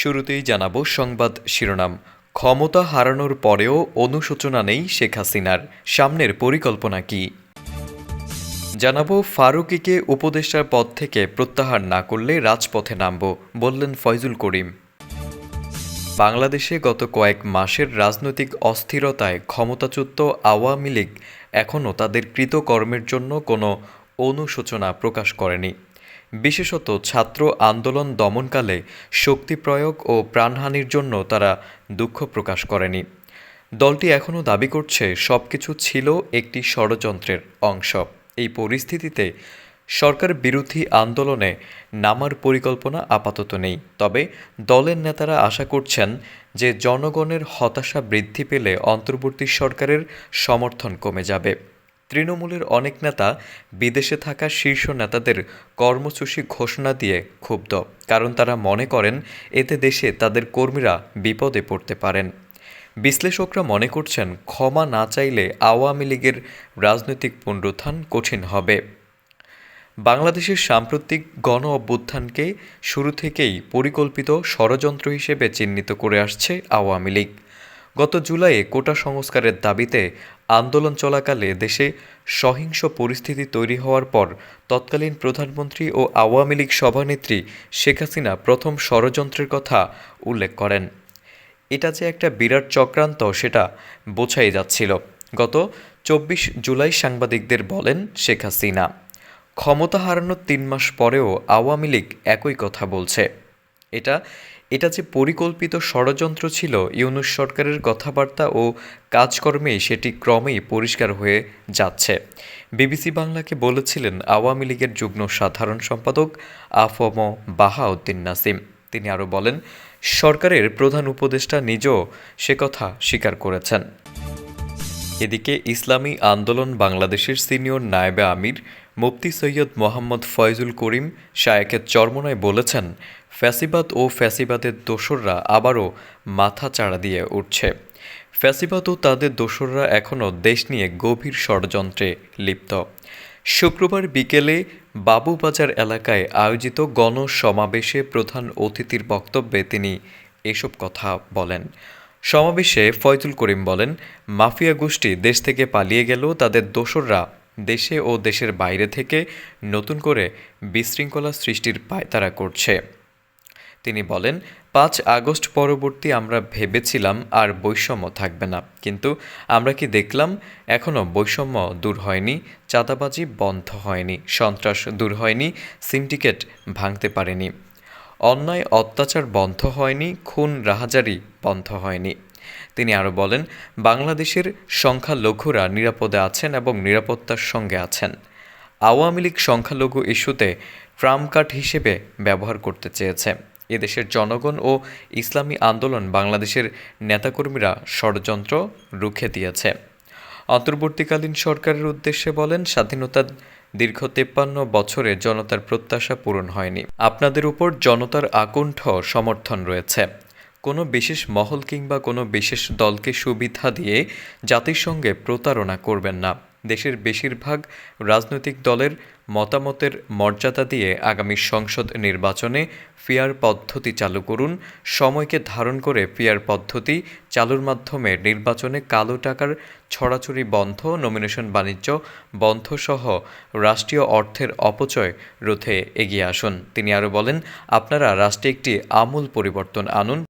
শুরুতেই জানাব সংবাদ শিরোনাম। ক্ষমতা হারানোর পরেও অনুশোচনা নেই শেখ হাসিনার। সামনের পরিকল্পনা কি? জানাব ফারুকিকে উপদেষ্টার পদ থেকে প্রত্যাহার না করলে রাজপথে নামব, বললেন ফয়জুল করিম। বাংলাদেশে গত কয়েক মাসের রাজনৈতিক অস্থিরতায় ক্ষমতাচ্যুত আওয়ামী লীগ এখনও তাদের কৃতকর্মের জন্য কোনো অনুশোচনা প্রকাশ করেনি। বিশেষত ছাত্র আন্দোলন দমনকালে শক্তি প্রয়োগ ও প্রাণহানির জন্য তারা দুঃখ প্রকাশ করেনি। দলটি এখনও দাবি করছে সব কিছু ছিল একটি ষড়যন্ত্রের অংশ। এই পরিস্থিতিতে সরকার বিরোধী আন্দোলনে নামার পরিকল্পনা আপাতত নেই। তবে দলের নেতারা আশা করছেন যে জনগণের হতাশা বৃদ্ধি পেলে অন্তর্বর্তী সরকারের সমর্থন কমে যাবে। তৃণমূলের অনেক নেতা বিদেশে থাকা শীর্ষ নেতাদের কর্মসূচি ঘোষণা দিয়ে ক্ষুব্ধ। কারণ তারা মনে করেন, এতে দেশে তাদের কর্মীরা বিপদে পড়তে পারেন। বিশ্লেষকরা মনে করছেন, ক্ষমা না চাইলে আওয়ামী লীগের রাজনৈতিক পুনরুত্থান কঠিন হবে। বাংলাদেশের সাম্প্রতিক গণ অভ্যুত্থানকে শুরু থেকেই পরিকল্পিত ষড়যন্ত্র হিসেবে চিহ্নিত করে আসছে আওয়ামী লীগ। গত জুলাইয়ে কোটা সংস্কারের দাবিতে আন্দোলন চলাকালে দেশে সহিংস পরিস্থিতি তৈরি হওয়ার পর তৎকালীন প্রধানমন্ত্রী ও আওয়ামী লীগ সভানেত্রী শেখ হাসিনা প্রথম ষড়যন্ত্রের কথা উল্লেখ করেন। এটা যে একটা বিরাট চক্রান্ত, সেটা বোঝাই যাচ্ছিল, গত চব্বিশ জুলাই সাংবাদিকদের বলেন শেখ হাসিনা। ক্ষমতা হারানোর তিন মাস পরেও আওয়ামী লীগ একই কথা বলছে। এটা এটা যে পরিকল্পিত ষড়যন্ত্র ছিল, ইউনুস সরকারের কথাবার্তা ও কাজকর্মে সেটি ক্রমেই পরিষ্কার হয়ে যাচ্ছে। বিবিসি বাংলাকে বলেছিলেন, আওয়ামী লীগের যুগ্ম সাধারণ সম্পাদক আফম বাহাউদ্দিন নাসিম। তিনি আরও বলেন, সরকারের প্রধান উপদেষ্টা নিজেও সে কথা স্বীকার করেছেন। এদিকে ইসলামী আন্দোলন বাংলাদেশের সিনিয়র নায়েবে আমির, মুফতি সৈয়দ মোহাম্মদ ফয়জুল করিম শায়েকের চরমনায় বলেছেন, ফ্যাসিবাদ ও ফ্যাসিবাদের দোসররা আবারও মাথা চাড়া দিয়ে উঠছে। ফ্যাসিবাদ ও তাদের দোসররা এখনও দেশ নিয়ে গভীর ষড়যন্ত্রে লিপ্ত। শুক্রবার বিকেলে বাবুবাজার এলাকায় আয়োজিত গণসমাবেশে প্রধান অতিথির বক্তব্যে তিনি এসব কথা বলেন। সমাবেশে ফয়তুল করিম বলেন, মাফিয়া গোষ্ঠী দেশ থেকে পালিয়ে গেলেও তাদের দোসররা দেশে ও দেশের বাইরে থেকে নতুন করে বিশৃঙ্খলা সৃষ্টির পায়তারা করছে। তিনি বলেন, পাঁচ আগস্ট পরবর্তী আমরা ভেবেছিলাম আর বৈষম্য থাকবে না। কিন্তু আমরা কি দেখলাম এখনও বৈষম্য দূর হয়নি, চাঁদাবাজি বন্ধ হয়নি, সন্ত্রাস দূর হয়নি, সিন্ডিকেট ভাঙতে পারেনি। অন্যায় অত্যাচার বন্ধ হয়নি, খুন রাহাজারি বন্ধ হয়নি। তিনি আরও বলেন, বাংলাদেশের সংখ্যালঘুরা নিরাপদে আছেন এবং নিরাপত্তার সঙ্গে আছেন। আওয়ামী লীগ সংখ্যালঘু ইস্যুতে ট্রাম্প কার্ড হিসেবে ব্যবহার করতে চেয়েছে। এদেশের জনগণ ও ইসলামী আন্দোলন বাংলাদেশের নেতাকর্মীরা ষড়যন্ত্র রুখে দিয়েছে। অন্তর্বর্তীকালীন সরকারের উদ্দেশ্যে বলেন, স্বাধীনতার দীর্ঘ তেপ্পান্ন বছরে জনতার প্রত্যাশা পূরণ হয়নি। আপনাদের উপর জনতার আকণ্ঠ সমর্থন রয়েছে। কোনো বিশেষ মহল কিংবা কোনো বিশেষ দলকে সুবিধা দিয়ে জাতির সঙ্গে প্রতারণা করবেন না। দেশের বেশিরভাগ রাজনৈতিক দলের মতামতের মর্যাদা দিয়ে আগামী সংসদ নির্বাচনে ফেয়ার পদ্ধতি চালু করুন, সময়কে ধারণ করে ফেয়ার পদ্ধতি চালুর মাধ্যমে নির্বাচনে কালো টাকার ছড়াছড়ি বন্ধ নমিনেশন বাণিজ্য বন্ধ সহ রাষ্ট্রীয় অর্থের অপচয় রোধে এগিয়ে আসুন। তিনি আরও বলেন, আপনারা রাষ্ট্রে একটি আমূল পরিবর্তন আনুন।